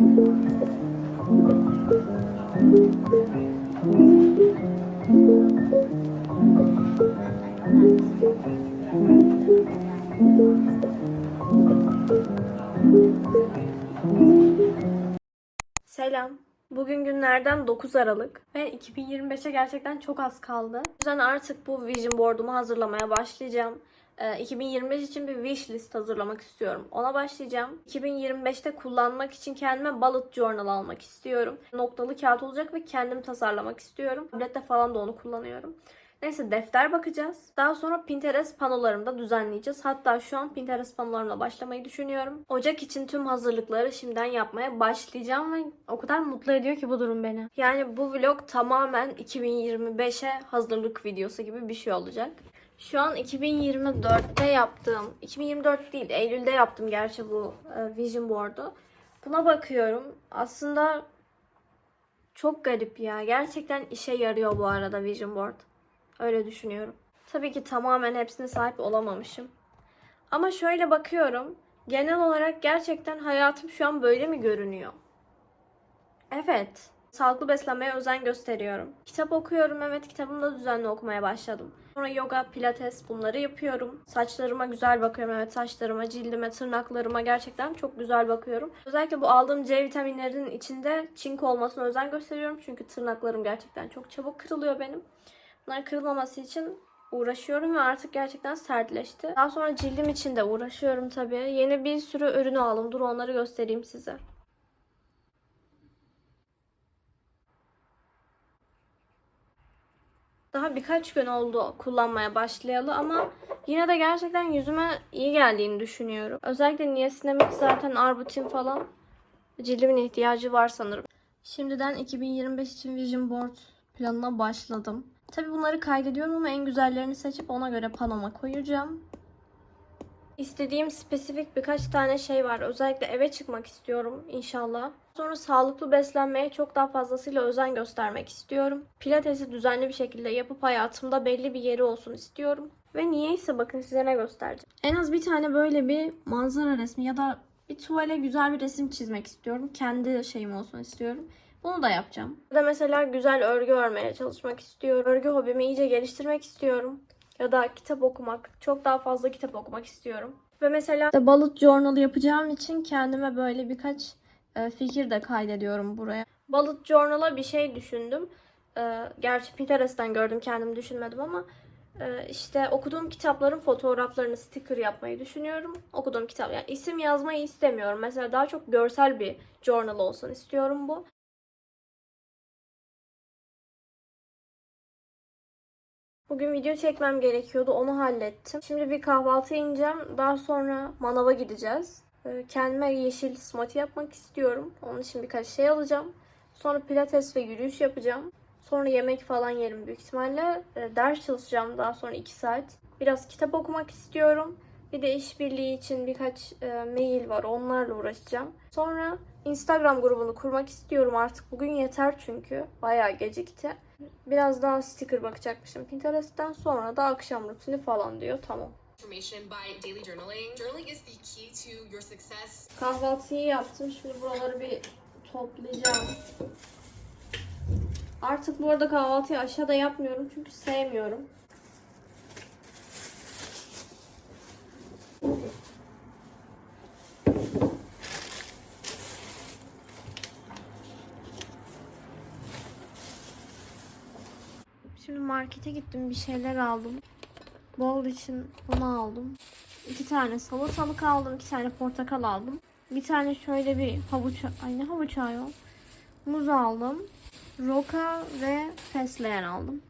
Selam. Bugün günlerden 9 Aralık ve 2025'e gerçekten çok az kaldı. O yüzden artık bu vision board'umu hazırlamaya başlayacağım. Ee, 2025 için bir wish list hazırlamak istiyorum. Ona başlayacağım. 2025'te kullanmak için kendime bullet journal almak istiyorum. Noktalı kağıt olacak ve kendim tasarlamak istiyorum. Tablette falan da onu kullanıyorum. Neyse defter bakacağız. Daha sonra Pinterest panolarımda düzenleyeceğiz. Hatta şu an Pinterest panolarımla başlamayı düşünüyorum. Ocak için tüm hazırlıkları şimdiden yapmaya başlayacağım ve o kadar mutlu ediyor ki bu durum beni. Yani bu vlog tamamen 2025'e hazırlık videosu gibi bir şey olacak. Şu an 2024'te yaptığım, 2024 değil Eylül'de yaptım gerçi bu e, vision board'u. Buna bakıyorum. Aslında çok garip ya. Gerçekten işe yarıyor bu arada vision board. Öyle düşünüyorum. Tabii ki tamamen hepsine sahip olamamışım. Ama şöyle bakıyorum. Genel olarak gerçekten hayatım şu an böyle mi görünüyor? Evet. Sağlıklı beslenmeye özen gösteriyorum. Kitap okuyorum. Evet kitabımı da düzenli okumaya başladım. Sonra yoga, pilates bunları yapıyorum. Saçlarıma güzel bakıyorum. Evet saçlarıma, cildime, tırnaklarıma gerçekten çok güzel bakıyorum. Özellikle bu aldığım C vitaminlerinin içinde çinko olmasına özen gösteriyorum. Çünkü tırnaklarım gerçekten çok çabuk kırılıyor benim. Bunların kırılmaması için uğraşıyorum ve artık gerçekten sertleşti. Daha sonra cildim için de uğraşıyorum tabii. Yeni bir sürü ürünü aldım. Dur onları göstereyim size. Birkaç gün oldu kullanmaya başlayalı ama yine de gerçekten yüzüme iyi geldiğini düşünüyorum. Özellikle niacinamide zaten arbutin falan cildimin ihtiyacı var sanırım. Şimdiden 2025 için Vision Board planına başladım. Tabi bunları kaydediyorum ama en güzellerini seçip ona göre panoma koyacağım. İstediğim spesifik birkaç tane şey var. Özellikle eve çıkmak istiyorum inşallah. Sonra sağlıklı beslenmeye çok daha fazlasıyla özen göstermek istiyorum. Pilatesi düzenli bir şekilde yapıp hayatımda belli bir yeri olsun istiyorum. Ve niyeyse bakın size ne göstereceğim. En az bir tane böyle bir manzara resmi ya da bir tuvale güzel bir resim çizmek istiyorum. Kendi şeyim olsun istiyorum. Bunu da yapacağım. Ya da mesela güzel örgü örmeye çalışmak istiyorum. Örgü hobimi iyice geliştirmek istiyorum. Ya da kitap okumak. Çok daha fazla kitap okumak istiyorum. Ve mesela de bullet journal yapacağım için kendime böyle birkaç fikir de kaydediyorum buraya. Bullet journal'a bir şey düşündüm. E, gerçi Pinterest'ten gördüm kendim düşünmedim ama e, işte okuduğum kitapların fotoğraflarını sticker yapmayı düşünüyorum. Okuduğum kitap yani isim yazmayı istemiyorum. Mesela daha çok görsel bir journal olsun istiyorum bu. Bugün video çekmem gerekiyordu. Onu hallettim. Şimdi bir kahvaltı ineceğim. Daha sonra manava gideceğiz. Ee, Kendime yeşil smoothie yapmak istiyorum. Onun için birkaç şey alacağım. Sonra pilates ve yürüyüş yapacağım. Sonra yemek falan yerim büyük ihtimalle. Ee, Ders çalışacağım daha sonra 2 saat. Biraz kitap okumak istiyorum. Bir de işbirliği için birkaç e, mail var. Onlarla uğraşacağım. Sonra Instagram grubunu kurmak istiyorum artık. Bugün yeter çünkü. Bayağı gecikti. Biraz daha sticker bakacakmışım Pinterest'ten. Sonra da akşam rutini falan diyor. Tamam. İnformation by daily journaling. Journaling is the key to your success. Kahvaltıyı yaptım. Şimdi buraları bir toplayacağım. Artık bu arada kahvaltıyı aşağıda yapmıyorum çünkü sevmiyorum. Şimdi markete gittim bir şeyler aldım. Bol için bunu aldım. İki tane salatalık aldım. iki tane portakal aldım. Bir tane şöyle bir havuç... Ay ne havuç ayol. Muz aldım. Roka ve fesleğen aldım.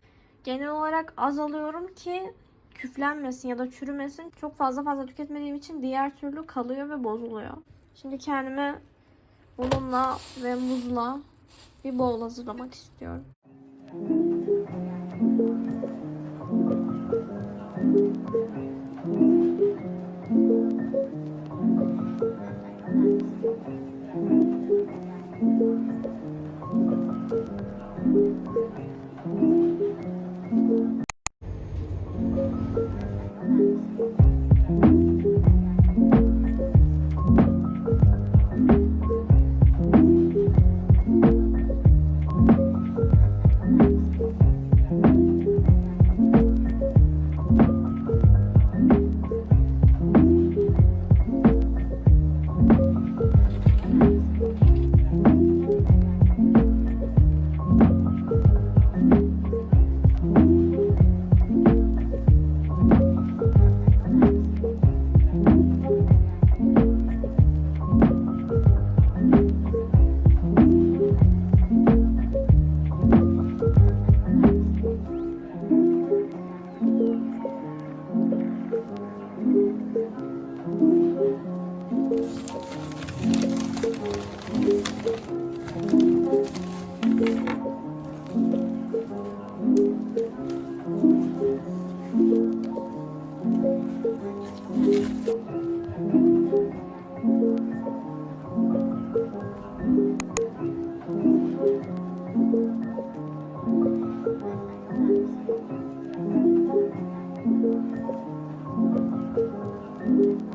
Genel olarak az alıyorum ki küflenmesin ya da çürümesin. Çok fazla fazla tüketmediğim için diğer türlü kalıyor ve bozuluyor. Şimdi kendime bununla ve muzla bir bowl hazırlamak istiyorum.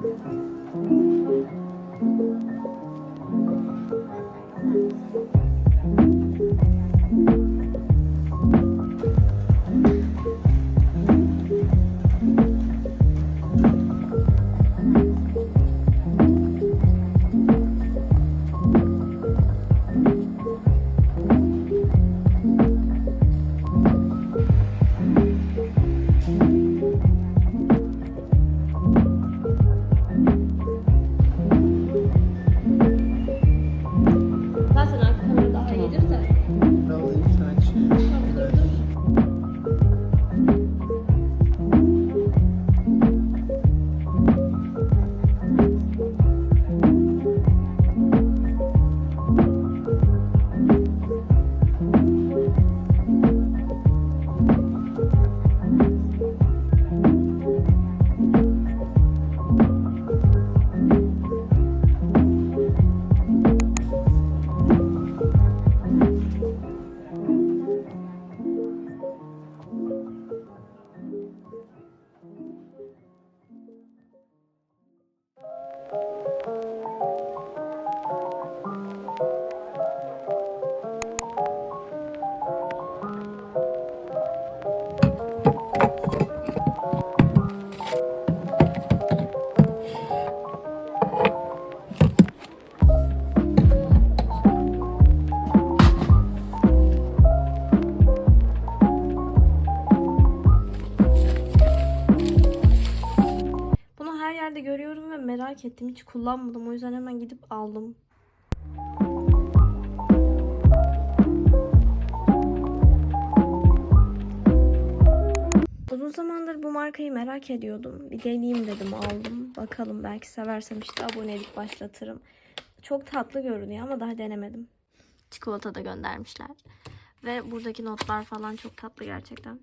Thank you. Merak ettim. Hiç kullanmadım. O yüzden hemen gidip aldım. Uzun zamandır bu markayı merak ediyordum. Bir deneyeyim dedim aldım. Bakalım belki seversem işte abonelik başlatırım. Çok tatlı görünüyor ama daha denemedim. Çikolata da göndermişler. Ve buradaki notlar falan çok tatlı gerçekten.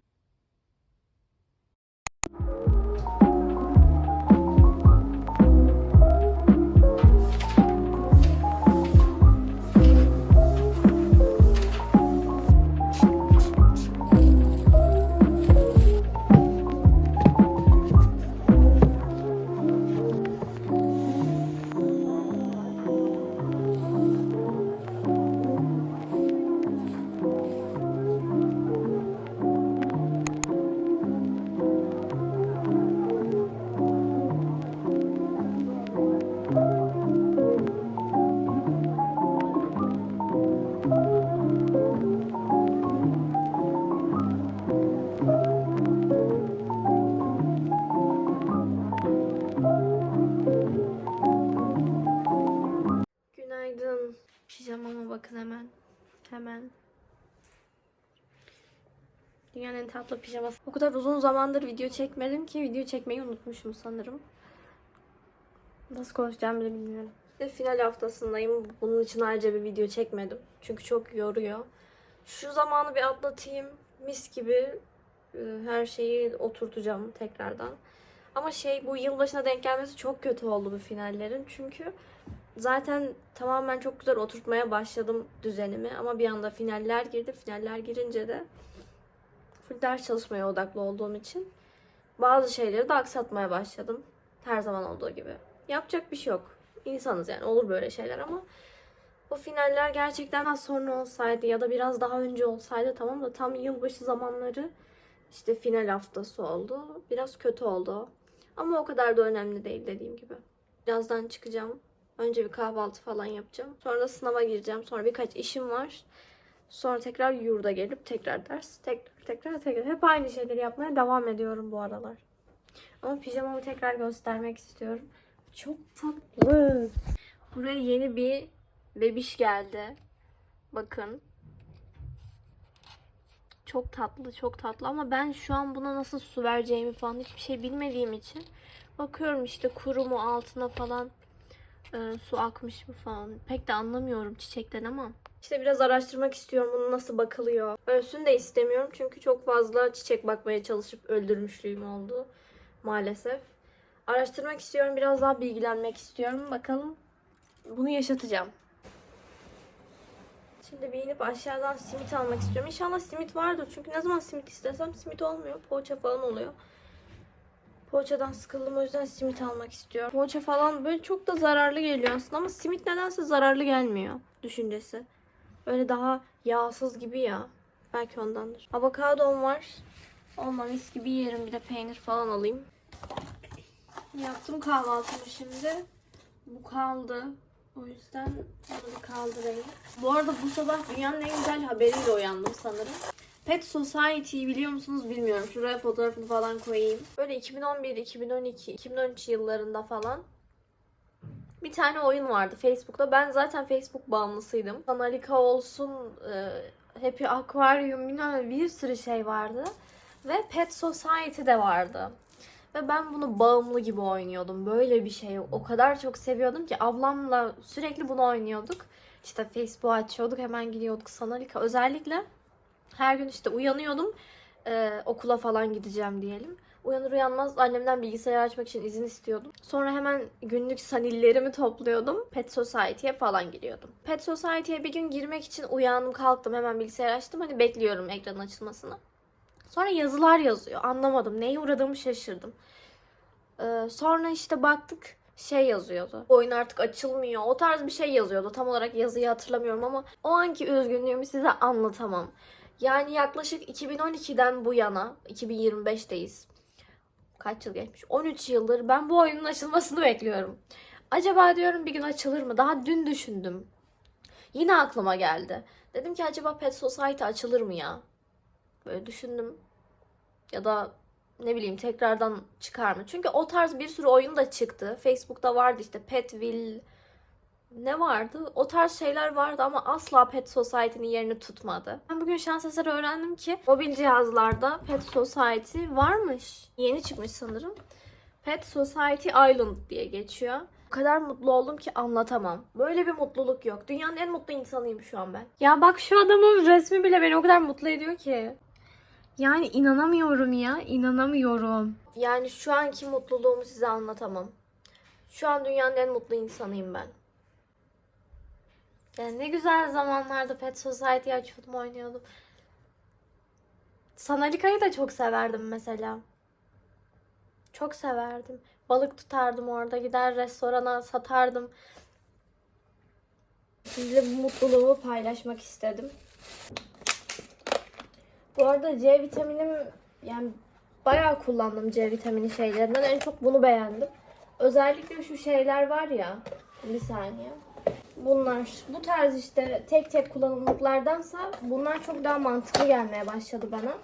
Tatlı pijaması. O kadar uzun zamandır video çekmedim ki video çekmeyi unutmuşum sanırım. Nasıl konuşacağımı bile bilmiyorum. Ve final haftasındayım. Bunun için ayrıca bir video çekmedim. Çünkü çok yoruyor. Şu zamanı bir atlatayım. Mis gibi e, her şeyi oturtacağım tekrardan. Ama şey bu yılbaşına denk gelmesi çok kötü oldu bu finallerin. Çünkü zaten tamamen çok güzel oturtmaya başladım düzenimi. Ama bir anda finaller girdi. Finaller girince de full ders çalışmaya odaklı olduğum için bazı şeyleri de aksatmaya başladım. Her zaman olduğu gibi. Yapacak bir şey yok. İnsanız yani olur böyle şeyler ama o finaller gerçekten az sonra olsaydı ya da biraz daha önce olsaydı tamam da tam yılbaşı zamanları işte final haftası oldu. Biraz kötü oldu. Ama o kadar da önemli değil dediğim gibi. Birazdan çıkacağım. Önce bir kahvaltı falan yapacağım. Sonra da sınava gireceğim. Sonra birkaç işim var. Sonra tekrar yurda gelip tekrar ders. Tekrar tekrar tekrar. Hep aynı şeyleri yapmaya devam ediyorum bu aralar. Ama pijamamı tekrar göstermek istiyorum. Çok tatlı. Buraya yeni bir bebiş geldi. Bakın. Çok tatlı, çok tatlı ama ben şu an buna nasıl su vereceğimi falan hiçbir şey bilmediğim için bakıyorum işte kuru mu altına falan e, su akmış mı falan. Pek de anlamıyorum çiçekten ama. İşte biraz araştırmak istiyorum bunu nasıl bakılıyor. Ölsün de istemiyorum çünkü çok fazla çiçek bakmaya çalışıp öldürmüşlüğüm oldu maalesef. Araştırmak istiyorum, biraz daha bilgilenmek istiyorum. Bakalım bunu yaşatacağım. Şimdi bir inip aşağıdan simit almak istiyorum. İnşallah simit vardır. Çünkü ne zaman simit istesem simit olmuyor. Poğaça falan oluyor. Poğaçadan sıkıldım o yüzden simit almak istiyorum. Poğaça falan böyle çok da zararlı geliyor aslında ama simit nedense zararlı gelmiyor düşüncesi. Böyle daha yağsız gibi ya. Belki ondandır. Avokadom var. Ondan mis gibi yerim. Bir de peynir falan alayım. Yaptım kahvaltımı şimdi. Bu kaldı. O yüzden onu bir kaldırayım. Bu arada bu sabah dünyanın en güzel haberiyle uyandım sanırım. Pet Society'yi biliyor musunuz bilmiyorum. Şuraya fotoğrafını falan koyayım. Böyle 2011, 2012, 2013 yıllarında falan bir tane oyun vardı Facebook'ta. Ben zaten Facebook bağımlısıydım. Analika olsun, e, Happy Aquarium bilmem bir sürü şey vardı. Ve Pet Society de vardı. Ve ben bunu bağımlı gibi oynuyordum. Böyle bir şey o kadar çok seviyordum ki ablamla sürekli bunu oynuyorduk. İşte Facebook açıyorduk hemen gidiyorduk Sanalika. Özellikle her gün işte uyanıyordum e, okula falan gideceğim diyelim. Uyanır uyanmaz annemden bilgisayar açmak için izin istiyordum. Sonra hemen günlük sanillerimi topluyordum. Pet Society'ye falan giriyordum. Pet Society'ye bir gün girmek için uyandım kalktım hemen bilgisayar açtım. Hani bekliyorum ekranın açılmasını. Sonra yazılar yazıyor. Anlamadım. Neye uğradığımı şaşırdım. Ee, sonra işte baktık şey yazıyordu. Oyun artık açılmıyor. O tarz bir şey yazıyordu. Tam olarak yazıyı hatırlamıyorum ama o anki üzgünlüğümü size anlatamam. Yani yaklaşık 2012'den bu yana 2025'teyiz. Kaç yıl geçmiş? 13 yıldır ben bu oyunun açılmasını bekliyorum. Acaba diyorum bir gün açılır mı? Daha dün düşündüm. Yine aklıma geldi. Dedim ki acaba Pet Society açılır mı ya? Böyle düşündüm. Ya da ne bileyim tekrardan çıkar mı? Çünkü o tarz bir sürü oyun da çıktı. Facebook'ta vardı işte Petville ne vardı? O tarz şeyler vardı ama asla Pet Society'nin yerini tutmadı. Ben bugün şans eseri öğrendim ki mobil cihazlarda Pet Society varmış. Yeni çıkmış sanırım. Pet Society Island diye geçiyor. O kadar mutlu oldum ki anlatamam. Böyle bir mutluluk yok. Dünyanın en mutlu insanıyım şu an ben. Ya bak şu adamın resmi bile beni o kadar mutlu ediyor ki. Yani inanamıyorum ya, inanamıyorum. Yani şu anki mutluluğumu size anlatamam. Şu an dünyanın en mutlu insanıyım ben. Yani ne güzel zamanlarda Pet Society açıyordum, oynuyordum. Sanalika'yı da çok severdim mesela. Çok severdim. Balık tutardım orada, gider restorana satardım. Sizle bu mutluluğumu paylaşmak istedim. Bu arada C vitaminim yani bayağı kullandım C vitamini şeylerinden. En çok bunu beğendim. Özellikle şu şeyler var ya. Bir saniye. Bunlar bu tarz işte tek tek kullanımlıklardansa bunlar çok daha mantıklı gelmeye başladı bana.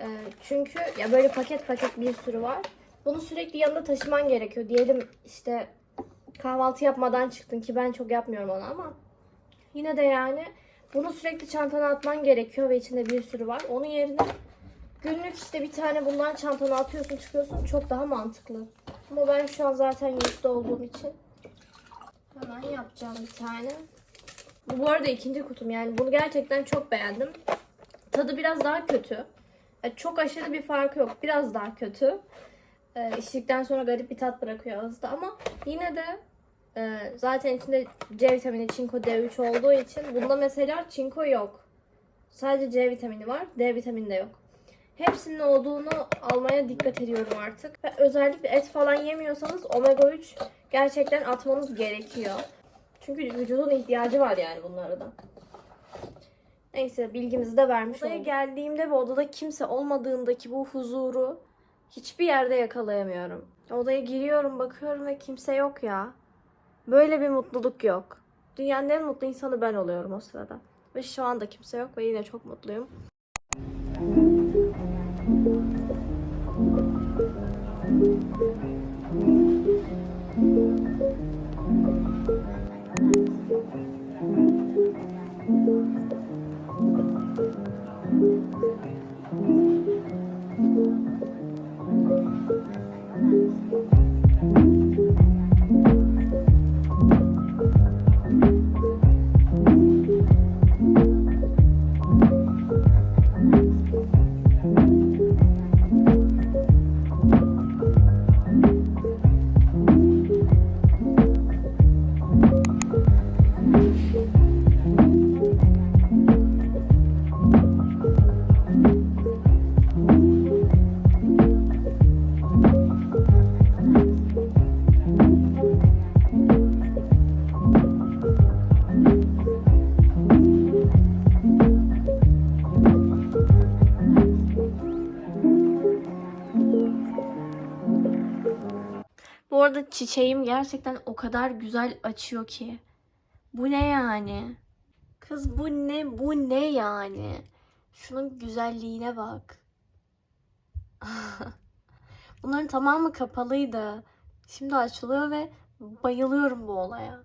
Ee, çünkü ya böyle paket paket bir sürü var. Bunu sürekli yanında taşıman gerekiyor. Diyelim işte kahvaltı yapmadan çıktın ki ben çok yapmıyorum onu ama yine de yani bunu sürekli çantana atman gerekiyor ve içinde bir sürü var. Onun yerine günlük işte bir tane bundan çantana atıyorsun çıkıyorsun çok daha mantıklı. Ama ben şu an zaten yurtta olduğum için hemen yapacağım bir tane. Bu bu arada ikinci kutum yani bunu gerçekten çok beğendim. Tadı biraz daha kötü. E, Çok aşırı bir farkı yok. Biraz daha kötü. E, içtikten sonra garip bir tat bırakıyor ağızda ama yine de e, zaten içinde C vitamini, çinko, D3 olduğu için bunda mesela çinko yok. Sadece C vitamini var, D vitamini de yok. Hepsinin olduğunu almaya dikkat ediyorum artık. Ve özellikle et falan yemiyorsanız omega 3 gerçekten atmanız gerekiyor. Çünkü vücudun ihtiyacı var yani bunlara da. Neyse bilgimizi de vermiş Odaya geldiğimde ve odada kimse olmadığındaki bu huzuru hiçbir yerde yakalayamıyorum. Odaya giriyorum bakıyorum ve kimse yok ya. Böyle bir mutluluk yok. Dünyanın en mutlu insanı ben oluyorum o sırada. Ve şu anda kimse yok ve yine çok mutluyum. Bu arada çiçeğim gerçekten o kadar güzel açıyor ki. Bu ne yani? Kız bu ne? Bu ne yani? Şunun güzelliğine bak. Bunların tamamı kapalıydı. Şimdi açılıyor ve bayılıyorum bu olaya.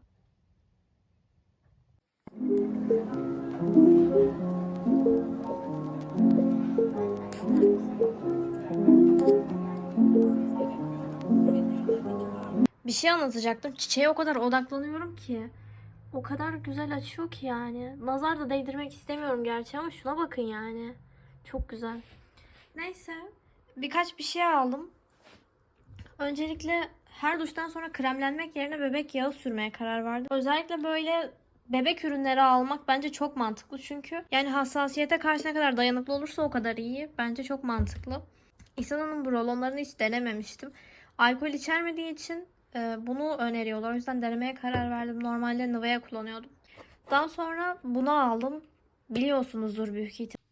Bir şey anlatacaktım. Çiçeğe o kadar odaklanıyorum ki. O kadar güzel açıyor ki yani. Nazar da değdirmek istemiyorum gerçi ama şuna bakın yani. Çok güzel. Neyse. Birkaç bir şey aldım. Öncelikle her duştan sonra kremlenmek yerine bebek yağı sürmeye karar verdim. Özellikle böyle bebek ürünleri almak bence çok mantıklı. Çünkü yani hassasiyete karşı ne kadar dayanıklı olursa o kadar iyi. Bence çok mantıklı. İhsan'ın bu rolonlarını hiç denememiştim. Alkol içermediği için ee, bunu öneriyorlar. O yüzden denemeye karar verdim. Normalde Nivea kullanıyordum. Daha sonra bunu aldım. Biliyorsunuzdur büyük ihtimalle.